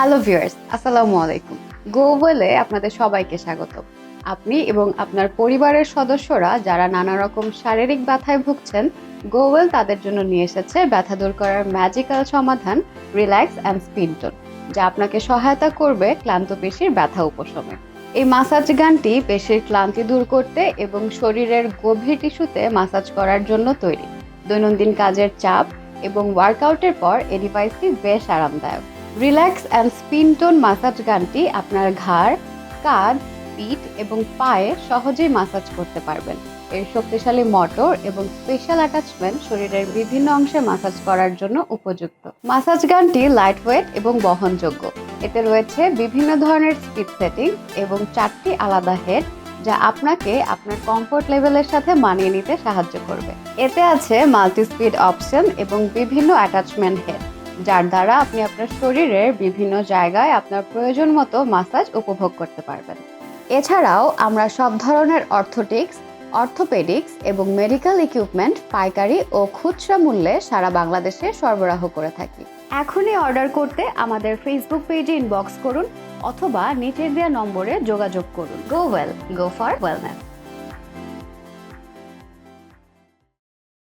Hello viewers আসসালামু আলাইকুম গোওয়েলে আপনাদের সবাইকে স্বাগত আপনি এবং আপনার পরিবারের সদস্যরা যারা নানা রকম শারীরিক ব্যথায় ভুগছেন গোওয়েল তাদের জন্য নিয়ে এসেছে ব্যথা দূর করার ম্যাজিক্যাল সমাধান রিল্যাক্স অ্যান্ড স্পিনটন যা আপনাকে সহায়তা করবে ক্লান্ত পেশির ব্যথা উপশমে। এই মাসাজ গানটি পেশির ক্লান্তি দূর করতে এবং শরীরের গভীর টিস্যুতে মাসাজ করার জন্য তৈরি। দৈনন্দিন কাজের চাপ এবং ওয়ার্কআউটের পর এই ডিভাইসটি বেশ আরামদায়ক। Relax and spin tone massage গানটি আপনার ঘাড়, কাঁধ, পিঠ এবং পায়ে সহজেই মাসাজ করতে পারবেন। এর শক্তিশালী মোটর এবং স্পেশাল অ্যাটাচমেন্ট শরীরের বিভিন্ন অংশে মাসাজ করার জন্য উপযুক্ত। মাসাজ গানটি লাইট ওয়েট এবং বহনযোগ্য। এতে রয়েছে বিভিন্ন ধরনের স্পিড সেটিং এবং চারটি আলাদা হেড যা আপনাকে আপনার কমফোর্ট লেভেলের সাথে মানিয়ে নিতে সাহায্য করবে। এতে আছে মাল্টি স্পিড অপশন এবং বিভিন্ন অ্যাটাচমেন্ট হেড যার দ্বারা আপনি আপনার শরীরের বিভিন্ন জায়গায় আপনার প্রয়োজন মতো মাসাজ উপভোগ করতে পারবেন। এছাড়াও আমরা সব ধরনের অর্থোটিক্স অর্থোপেডিক্স এবং মেডিকেল ইকুইপমেন্ট পাইকারি ও খুচরা মূল্যে সারা বাংলাদেশে সরবরাহ করে থাকি। এখনই অর্ডার করতে আমাদের ফেসবুক পেজে ইনবক্স করুন অথবা নিচের দেওয়া নম্বরে যোগাযোগ করুন। Go well go for wellness